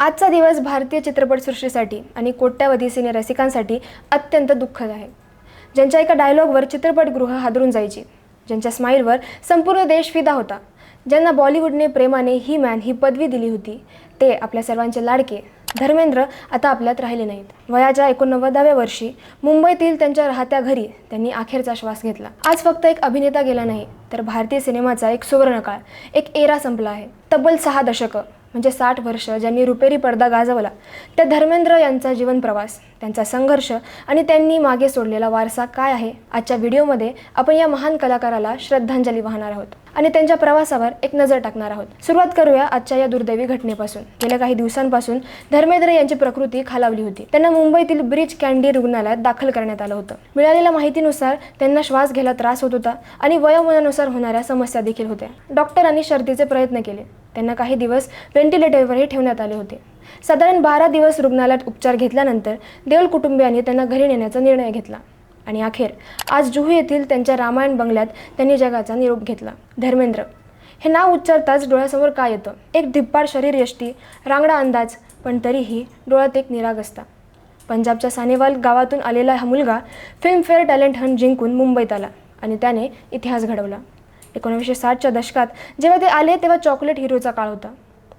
आजचा दिवस भारतीय चित्रपटसृष्टीसाठी आणि कोट्यावधी सिने रसिकांसाठी अत्यंत दुःखद आहे. ज्यांच्या एका डायलॉगवर चित्रपटगृह हादरून जायची ज्यांच्या स्माईलवर संपूर्ण देश फिदा होता ज्यांना बॉलिवूडने प्रेमाने ही मॅन ही पदवी दिली होती ते आपल्या सर्वांचे लाडके. धर्मेंद्र आता आपल्यात राहिले नाहीत. वयाच्या एकोणनव्वदाव्या वर्षी मुंबईतील त्यांच्या राहत्या घरी त्यांनी अखेरचा श्वास घेतला. आज फक्त एक अभिनेता गेला नाही तर भारतीय सिनेमाचा एक सुवर्णकाळ एक एरा संपला आहे. तब्बल सहा दशकं. म्हणजे साठ वर्ष ज्यांनी रुपेरी पडदा गाजवला त्या धर्मेंद्र यांचा जीवन प्रवास त्यांचा संघर्ष आणि त्यांनी मागे सोडलेला वारसा काय आहे आजच्या व्हिडिओमध्ये आपण या महान कलाकाराला श्रद्धांजली वाहणार आहोत. आणि त्यांच्या प्रवासावर एक नजर टाकणार आहोत. सुरुवात करूया आजच्या या दुर्दैवी घटनेपासून. गेल्या काही दिवसांपासून धर्मेंद्र यांची प्रकृती खालावली होती. त्यांना मुंबईतील ब्रिज कॅन्डी रुग्णालयात दाखल करण्यात आलं होतं. मिळालेल्या माहितीनुसार त्यांना श्वास घ्यायला त्रास होत होता आणि वयोमानानुसार होणाऱ्या समस्या देखील होत्या. डॉक्टरांनी शर्तीचे प्रयत्न केले. त्यांना काही दिवस व्हेंटिलेटरवरही ठेवण्यात आले होते. साधारण बारा दिवस रुग्णालयात उपचार घेतल्यानंतर देवल कुटुंबियांनी त्यांना घरी नेण्याचा निर्णय घेतला. आणि अखेर आज जुहू येथील त्यांच्या रामायण बंगल्यात त्यांनी जगाचा निरोप घेतला. धर्मेंद्र हे नाव उच्चारताच डोळ्यासमोर काय येतं? एक धिप्पाड शरीर यष्टी रांगडा अंदाज पण तरीही डोळ्यात एक निराग असता. पंजाबच्या सानेवाल गावातून आलेला हा मुलगा फिल्मफेअर टॅलेंट हंट जिंकून मुंबईत आला आणि त्याने इतिहास घडवला. एकोणीसशे साठच्या दशकात जेव्हा ते आले तेव्हा चॉकलेट हिरोचा काळ होता.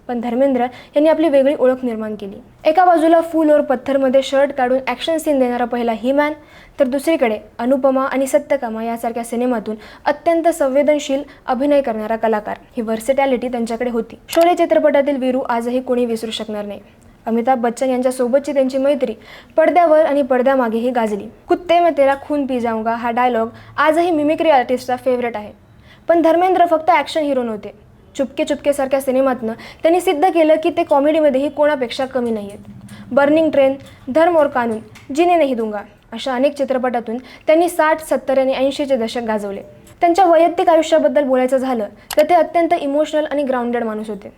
पण धर्मेंद्र यांनी आपली वेगळी ओळख निर्माण केली. एका बाजूला फूल और पत्थरमध्ये शर्ट काढून ॲक्शन सीन देणारा पहिला ही मॅन तर दुसरीकडे अनुपमा आणि सत्यकामा यासारख्या सिनेमातून अत्यंत संवेदनशील अभिनय करणारा कलाकार. ही व्हर्सिटॅलिटी त्यांच्याकडे होती. शोले चित्रपटातील वीरू आजही कोणी विसरू शकणार नाही. अमिताभ बच्चन यांच्यासोबतची त्यांची मैत्री पडद्यावर आणि पडद्यामागेही गाजली. कुत्ते में तेरा खून पी जाऊंगा हा डायलॉग आजही मिमिक्री आर्टिस्टचा फेवरेट आहे. पण धर्मेंद्र फक्त ॲक्शन हिरो नव्हते. चुपके चुपकेसारख्या सिनेमातनं त्यांनी सिद्ध केलं की ते कॉमेडीमध्येही कोणापेक्षा कमी नाही आहेत बर्निंग ट्रेन धर्म और कानून जिने नाही दूंगा अशा अनेक चित्रपटातून त्यांनी साठ सत्तर आणि ऐंशीचे दशक गाजवले. त्यांच्या वैयक्तिक आयुष्याबद्दल बोलायचं झालं तर ते अत्यंत इमोशनल आणि ग्राउंडेड माणूस होते.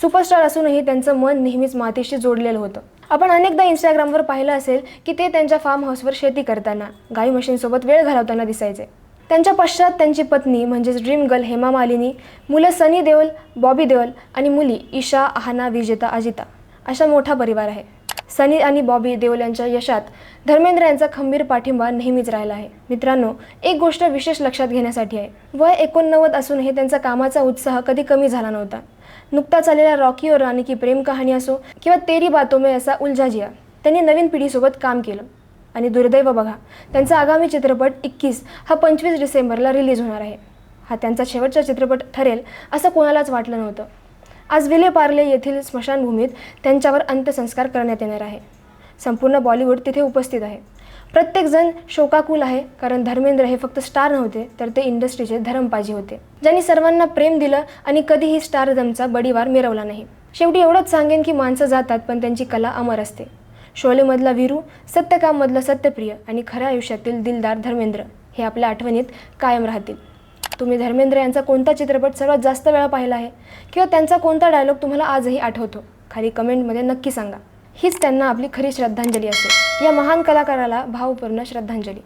सुपरस्टार असूनही त्यांचं मन नेहमीच मातीशी जोडलेलं होतं. आपण अनेकदा इंस्टाग्रामवर पाहिलं असेल की ते त्यांच्या फार्म हाऊसवर शेती करताना गाई म्हशींसोबत वेळ घालवताना दिसायचे. त्यांच्या पश्चात त्यांची पत्नी म्हणजेच ड्रीम गर्ल हेमा मालिनी मुलं सनी देओल बॉबी देओल आणि मुली ईशा आहाना विजेता अजिता अशा मोठा परिवार आहे. सनी आणि बॉबी देओल यांच्या यशात धर्मेंद्र यांचा खंबीर पाठिंबा नेहमीच राहिला आहे. मित्रांनो एक गोष्ट विशेष लक्षात घेण्यासाठी आहे. वय एकोणनव्वद असूनही त्यांचा कामाचा उत्साह कधी कमी झाला नव्हता. नुकताच आलेला रॉकी और राणी की प्रेम कहाणी असो किंवा तेरी बातोमे असा उलझा जिया त्यांनी नवीन पिढीसोबत काम केलं. आणि दुर्दैव बघा त्यांचा आगामी चित्रपट इक्कीस हा पंचवीस डिसेंबरला रिलीज होणार आहे. हा त्यांचा शेवटचा चित्रपट ठरेल असं कोणालाच वाटलं नव्हतं. आज विले पार्ले येथील स्मशानभूमीत त्यांच्यावर अंत्यसंस्कार करण्यात येणार आहे. संपूर्ण बॉलिवूड तिथे उपस्थित आहे. प्रत्येकजण शोकाकुल आहे कारण धर्मेंद्र हे फक्त स्टार नव्हते तर ते इंडस्ट्रीचे धरमपाजी होते. ज्यांनी सर्वांना प्रेम दिलं आणि कधीही स्टारदमचा बडीवार मिरवला नाही. शेवटी एवढंच सांगेन की माणसं जातात पण त्यांची कला अमर असते. शोलेमधला वीरू सत्यकाममधलं सत्यप्रिय आणि खऱ्या आयुष्यातील दिलदार धर्मेंद्र हे आपल्या आठवणीत कायम राहतील. तुम्ही धर्मेंद्र यांचा कोणता चित्रपट सर्वात जास्त वेळा पाहिला आहे? किंवा त्यांचा कोणता डायलॉग तुम्हाला आजही आठवतो? खाली कमेंटमध्ये नक्की सांगा. हीच त्यांना आपली खरी श्रद्धांजली असेल. या महान कलाकाराला भावपूर्ण श्रद्धांजली.